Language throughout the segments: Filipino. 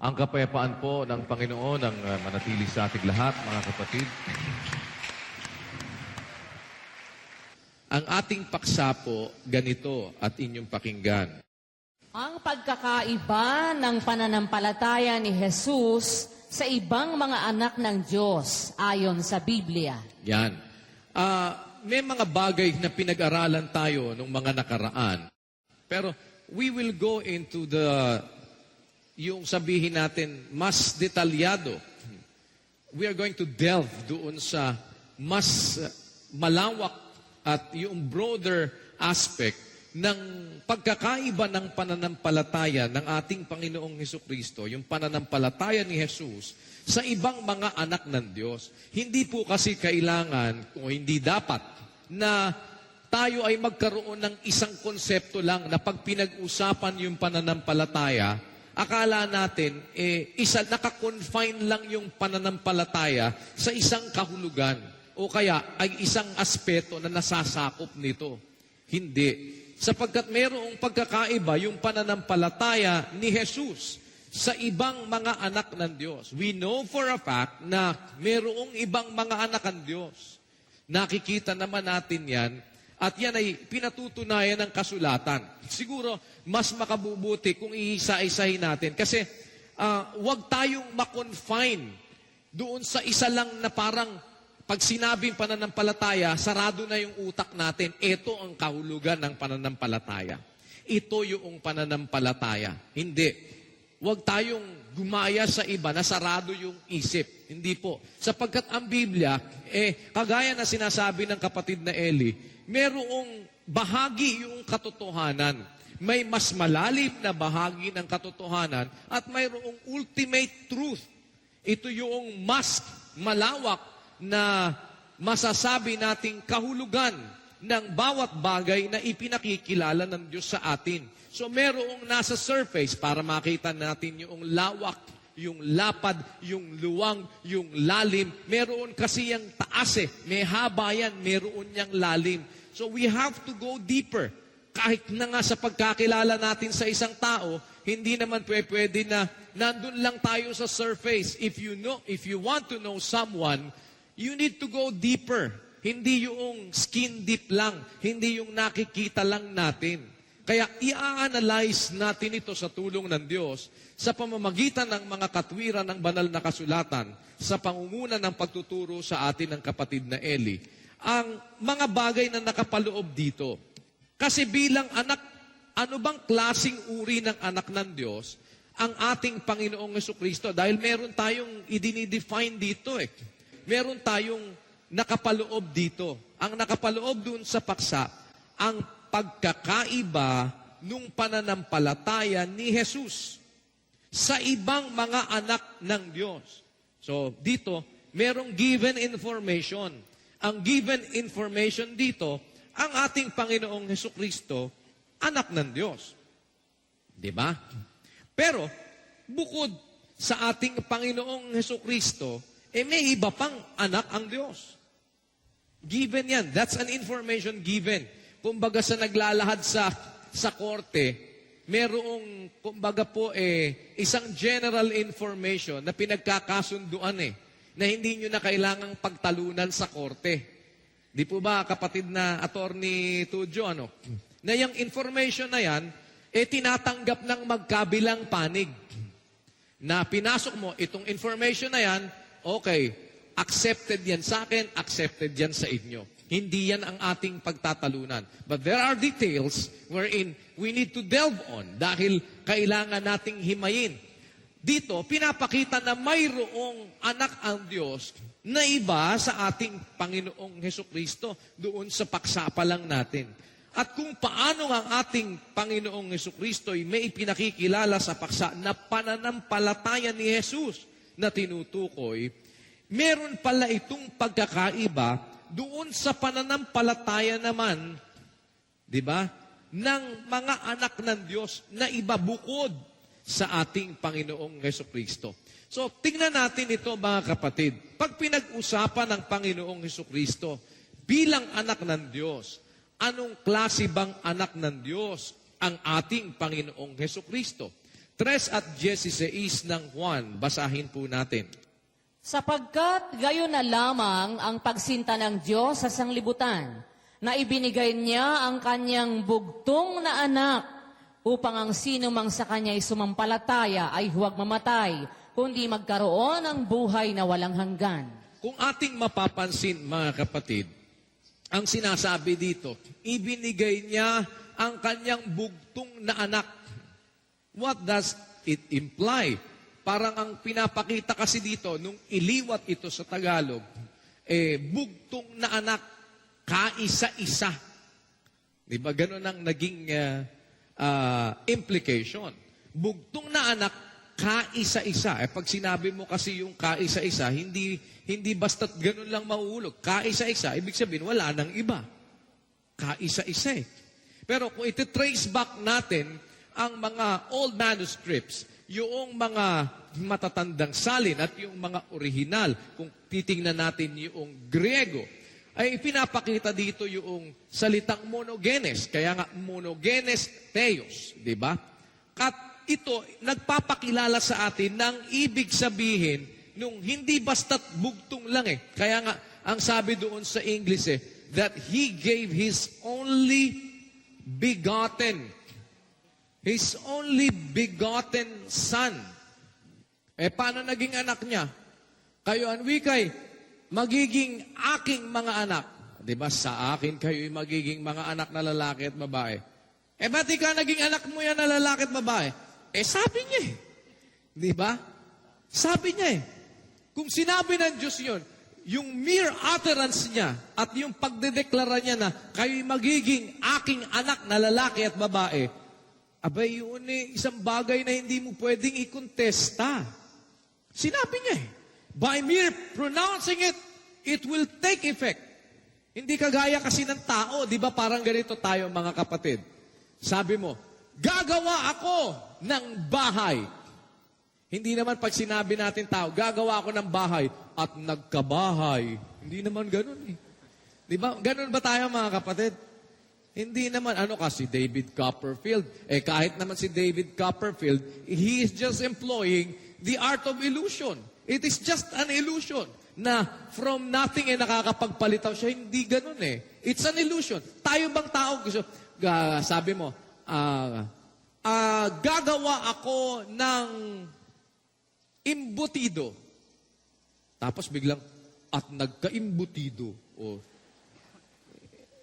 Ang kapayapaan po ng Panginoon ang uh, manatili sa ating lahat, mga kapatid. Ang ating paksa po, ganito at inyong pakinggan. Ang pagkakaiba ng pananampalataya ni Jesus sa ibang mga anak ng Diyos ayon sa Biblia. Yan. Ah, may mga bagay na pinag-aralan tayo nung mga nakaraan. Pero we will go into the, yung sabihin natin, mas detalyado. We are going to delve doon sa mas malawak at yung broader aspect ng pagkakaiba ng pananampalataya ng ating Panginoong Heso Kristo, yung pananampalataya ni Jesus sa ibang mga anak ng Diyos. Hindi po kasi kailangan o hindi dapat na tayo ay magkaroon ng isang konsepto lang na pag pinag-usapan yung pananampalataya, akala natin eh, isa, nakakonfine lang yung pananampalataya sa isang kahulugan o kaya ay isang aspeto na nasasakop nito. Hindi. Sapagkat mayroong pagkakaiba yung pananampalataya ni Jesus sa ibang mga anak ng Diyos. We know for a fact na mayroong ibang mga anak ng Diyos. Nakikita naman natin yan at yan ay pinatutunayan ng kasulatan. Siguro, mas makabubuti kung iisa-isahin natin. Kasi, ah, wag tayong makonfine doon sa isa lang na parang pag sinabing pananampalataya, sarado na yung utak natin. Ito ang kahulugan ng pananampalataya. Ito yung pananampalataya. Hindi. Huwag tayong gumaya sa iba na sarado yung isip. Hindi po. Sapagkat ang Biblia, eh, kagaya na sinasabi ng kapatid na Eli, merong bahagi yung katotohanan. May mas malalim na bahagi ng katotohanan at mayroong ultimate truth. Ito yung mas malawak na masasabi nating kahulugan ng bawat bagay na ipinakikilala ng Diyos sa atin. So merong nasa surface para makita natin yung lawak, yung lapad, yung luwang, yung lalim. Meron kasi yung taas eh. May haba yan, meron niyang lalim. So we have to go deeper. Kahit na nga sa pagkakilala natin sa isang tao, hindi naman pwe- pwede na nandun lang tayo sa surface. If you know, if you want to know someone, you need to go deeper. Hindi yung skin deep lang. Hindi yung nakikita lang natin. Kaya i-analyze natin ito sa tulong ng Diyos sa pamamagitan ng mga katwiran ng banal na kasulatan sa pangunguna ng pagtuturo sa atin ng kapatid na Eli. Ang mga bagay na nakapaloob dito. Kasi bilang anak, ano bang klasing uri ng anak ng Diyos ang ating Panginoong Yeso Kristo? Dahil meron tayong idinidefine dito eh. Meron tayong nakapaloob dito. Ang nakapaloob dun sa paksa, ang pagkakaiba nung pananampalataya ni Jesus sa ibang mga anak ng Diyos. So, dito, merong given information. Ang given information dito, ang ating Panginoong Heso Kristo, anak ng Diyos. Di ba? Pero, bukod sa ating Panginoong Heso Kristo, eh may iba pang anak ang Diyos. Given yan. That's an information given. Kumbaga sa naglalahad sa sa korte, merong kumbaga po eh isang general information na pinagkakasunduan eh na hindi nyo na kailangang pagtalunan sa korte. Di po ba kapatid na attorney Tujo ano? Na yung information na yan eh tinatanggap ng magkabilang panig. Na pinasok mo itong information na yan, okay, accepted yan sa akin, accepted yan sa inyo. Hindi yan ang ating pagtatalunan. But there are details wherein we need to delve on dahil kailangan nating himayin. Dito, pinapakita na mayroong anak ang Diyos na iba sa ating Panginoong Heso Kristo doon sa paksa pa lang natin. At kung paano ang ating Panginoong Heso Kristo ay may ipinakikilala sa paksa na pananampalataya ni Jesus na tinutukoy, meron pala itong pagkakaiba doon sa pananampalataya naman, di ba, ng mga anak ng Diyos na iba bukod sa ating Panginoong Heso Kristo. So, tingnan natin ito mga kapatid. Pag pinag-usapan ng Panginoong Heso Kristo bilang anak ng Diyos, anong klase bang anak ng Diyos ang ating Panginoong Heso Kristo? 3 at 16 ng Juan, basahin po natin. Sapagkat gayon na lamang ang pagsinta ng Diyos sa sanglibutan, na ibinigay niya ang kanyang bugtong na anak, upang ang sino mang sa kanya ay sumampalataya ay huwag mamatay, kundi magkaroon ng buhay na walang hanggan. Kung ating mapapansin, mga kapatid, ang sinasabi dito, ibinigay niya ang kanyang bugtong na anak. What does it imply? Parang ang pinapakita kasi dito, nung iliwat ito sa Tagalog, eh, bugtong na anak, kaisa-isa. Di ba? Ganun ang naging ah, ah, implication. Bugtong na anak, kaisa-isa. Eh, pag sinabi mo kasi yung kaisa-isa, hindi, hindi basta't ganun lang mauulog. Kaisa-isa, ibig sabihin, wala nang iba. Kaisa-isa eh. Pero kung iti-trace back natin ang mga old manuscripts, yung mga matatandang salin at yung mga original, kung titingnan natin yung Griego, ay pinapakita dito yung salitang monogenes. Kaya nga, monogenes theos, di ba? At ito, nagpapakilala sa atin ng ibig sabihin nung hindi basta't bugtong lang eh. Kaya nga, ang sabi doon sa English eh, that He gave His only begotten, His only begotten Son. Eh, paano naging anak niya? Kayo, ang wikay, magiging aking mga anak. Di ba? Sa akin kayo'y magiging mga anak na lalaki at babae. Eh, ba't ikaw naging anak mo yan na lalaki at babae? Eh, sabi niya eh. Di ba? Sabi niya eh. Kung sinabi ng Diyos yun, yung mere utterance niya at yung pagdedeklara niya na kayo'y magiging aking anak na lalaki at babae, abay yun eh, isang bagay na hindi mo pwedeng ikontesta. Sinabi niya eh. By mere pronouncing it, it will take effect. Hindi kagaya kasi ng tao, di ba parang ganito tayo mga kapatid. Sabi mo, gagawa ako ng bahay. Hindi naman pag sinabi natin tao, gagawa ako ng bahay at nagkabahay. Hindi naman ganun eh. Di ba? Ganun ba tayo mga kapatid? Hindi naman, ano kasi David Copperfield. Eh kahit naman si David Copperfield, he is just employing the art of illusion. It is just an illusion na from nothing eh nakakapagpalitaw siya. Hindi ganun eh. It's an illusion. Tayo bang tao gusto, ga, sabi mo, ah, ah, gagawa ako ng imbutido. Tapos biglang, at nagka-imbutido. O,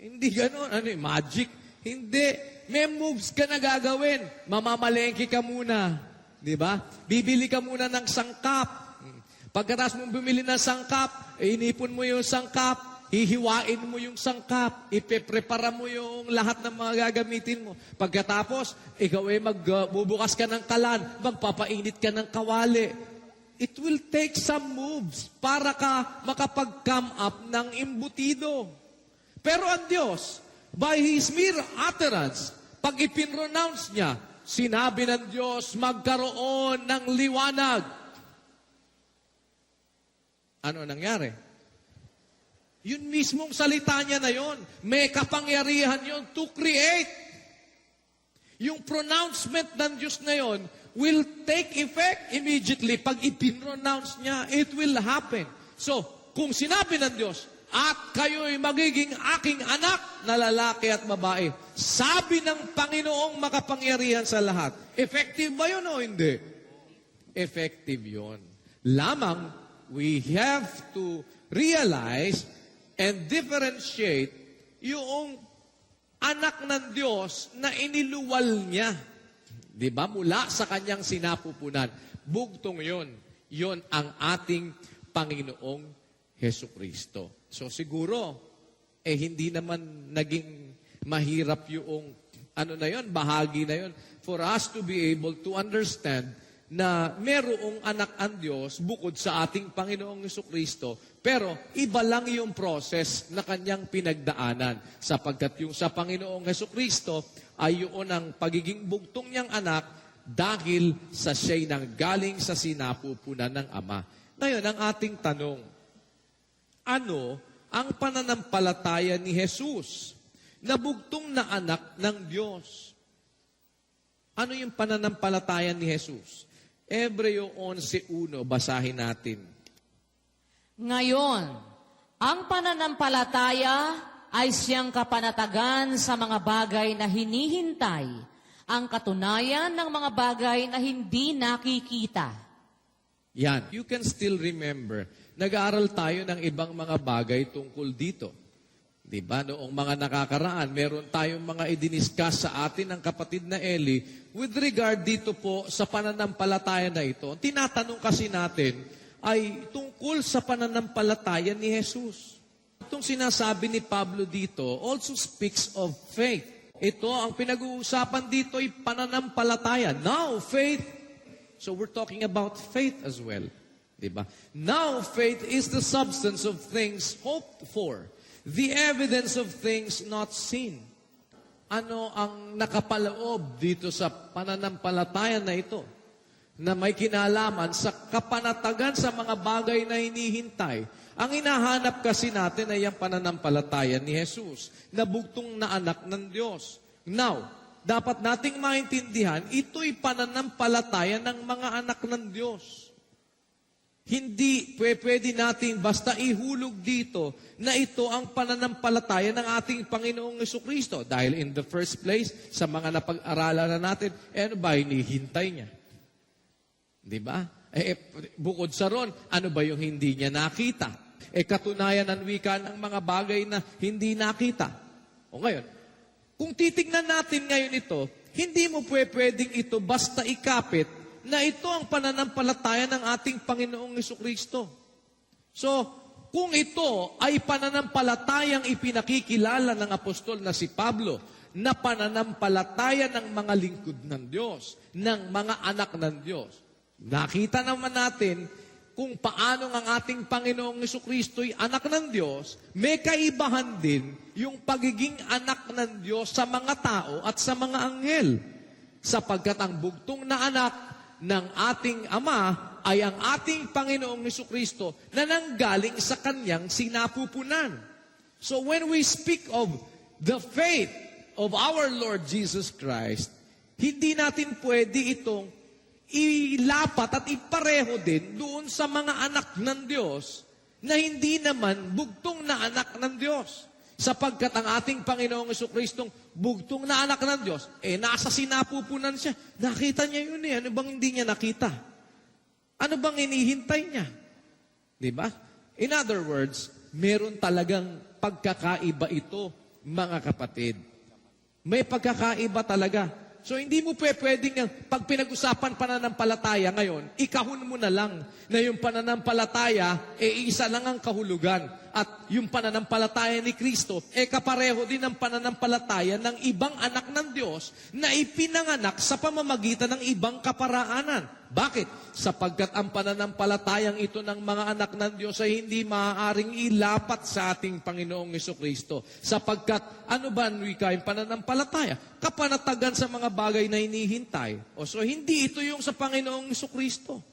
hindi ganon. Ano yung magic? Hindi. May moves ka na gagawin. Mamamalengke ka muna. Di ba? Bibili ka muna ng sangkap. Pagkatapos mong bumili ng sangkap, inipon mo yung sangkap, hihiwain mo yung sangkap, ipeprepara mo yung lahat ng mga gagamitin mo. Pagkatapos, ikaw ay magbubukas ka ng kalan, magpapainit ka ng kawali. It will take some moves para ka makapag-come up ng imbutido. Pero ang Diyos, by His mere utterance, pag ipinronounce niya, sinabi ng Diyos, magkaroon ng liwanag. Ano nangyari? Yun mismong salita niya na yon, may kapangyarihan yon to create. Yung pronouncement ng Diyos na yon will take effect immediately. Pag ipinronounce niya, it will happen. So, kung sinabi ng Diyos, at kayo'y magiging aking anak na lalaki at babae. Sabi ng Panginoong makapangyarihan sa lahat. Effective ba yun o hindi? Effective yun. Lamang, we have to realize and differentiate yung anak ng Diyos na iniluwal niya. Di ba? Mula sa kanyang sinapupunan. Bugtong yon. Yon ang ating Panginoong Heso Kristo. So siguro, eh hindi naman naging mahirap yung ano na yon, bahagi na yon for us to be able to understand na merong anak ang Diyos bukod sa ating Panginoong Yeso Kristo, pero iba lang yung process na kanyang pinagdaanan. Sapagkat yung sa Panginoong Yeso Kristo ay yun ang pagiging bugtong niyang anak dahil sa siya'y nanggaling sa sinapupunan ng Ama. Ngayon, ang ating tanong, ano ang pananampalataya ni Jesus na bugtong na anak ng Diyos? Ano yung pananampalataya ni Jesus? Ebreo 11.1, basahin natin. Ngayon, ang pananampalataya ay siyang kapanatagan sa mga bagay na hinihintay, ang katunayan ng mga bagay na hindi nakikita. Yan. You can still remember, nag-aaral tayo ng ibang mga bagay tungkol dito. Di ba? Noong mga nakakaraan, meron tayong mga idiniskas sa atin ng kapatid na Eli with regard dito po sa pananampalataya na ito. Ang Tinatanong kasi natin ay tungkol sa pananampalataya ni Jesus. Itong sinasabi ni Pablo dito also speaks of faith. Ito, ang pinag-uusapan dito ay pananampalataya. Now, faith So we're talking about faith as well. Diba? Now faith is the substance of things hoped for, the evidence of things not seen. Ano ang nakapaloob dito sa pananampalataya na ito? Na may kinalaman sa kapanatagan sa mga bagay na hinihintay. Ang hinahanap kasi natin ay ang pananampalataya ni Jesus, na bugtong na anak ng Diyos. Now, dapat nating maintindihan, ito'y pananampalataya ng mga anak ng Diyos. Hindi pwe- pwede natin basta ihulog dito na ito ang pananampalataya ng ating Panginoong Kristo. Dahil in the first place, sa mga napag-aralan na natin, eh, ano ba hinihintay niya? Di ba? Eh, eh, bukod sa ron, ano ba yung hindi niya nakita? Eh, katunayan ng wika ng mga bagay na hindi nakita. O ngayon, kung titignan natin ngayon ito, hindi mo pwe- pwedeng ito basta ikapit na ito ang pananampalataya ng ating Panginoong Kristo. So, kung ito ay pananampalatayang ipinakikilala ng apostol na si Pablo, na pananampalataya ng mga lingkod ng Diyos, ng mga anak ng Diyos, nakita naman natin kung paano ang ating Panginoong Kristo ay anak ng Diyos, may kaibahan din yung pagiging anak ng Diyos sa mga tao at sa mga anghel. Sapagkat ang bugtong na anak ng ating Ama ay ang ating Panginoong Kristo na nanggaling sa kanyang sinapupunan. So when we speak of the faith of our Lord Jesus Christ, hindi natin pwede itong ilapat at ipareho din doon sa mga anak ng Diyos na hindi naman bugtong na anak ng Diyos. Sapagkat ang ating Panginoong Kristong bugtong na anak ng Diyos, eh nasa sinapupunan siya. Nakita niya yun eh. Ano bang hindi niya nakita? Ano bang inihintay niya? Di ba? In other words, meron talagang pagkakaiba ito, mga kapatid. May pagkakaiba talaga. So hindi mo pwe- pwedeng yung- pag pinag-usapan pananampalataya ngayon, ikahun mo na lang na yung pananampalataya, eh isa lang ang kahulugan. At yung pananampalataya ni Kristo, eh kapareho din ang pananampalataya ng ibang anak ng Diyos na ipinanganak sa pamamagitan ng ibang kaparaanan. Bakit? Sapagkat ang pananampalatayang ito ng mga anak ng Diyos ay hindi maaaring ilapat sa ating Panginoong Kristo. Sapagkat ano ba ang wika yung pananampalataya? Kapanatagan sa mga bagay na hinihintay. O so hindi ito yung sa Panginoong Kristo.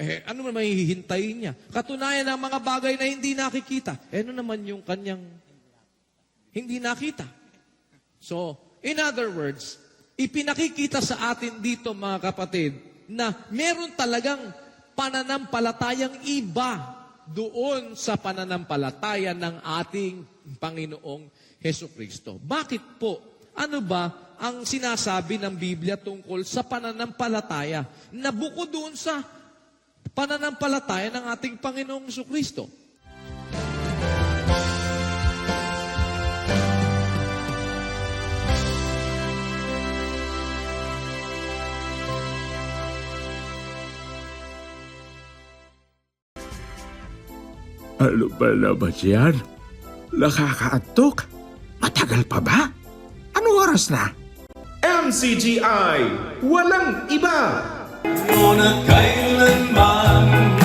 Eh, ano naman hihintayin niya? Katunayan ng mga bagay na hindi nakikita. Eh, ano naman yung kanyang hindi nakita? So, in other words, ipinakikita sa atin dito mga kapatid na meron talagang pananampalatayang iba doon sa pananampalataya ng ating Panginoong Heso Kristo. Bakit po? Ano ba ang sinasabi ng Biblia tungkol sa pananampalataya na bukod doon sa pananampalataya ng ating Panginoong Kristo? Ano ba naman yan? Nakakaantok? Matagal pa ba? Anong oras na? MCGI, walang iba! ohne keinen Mann.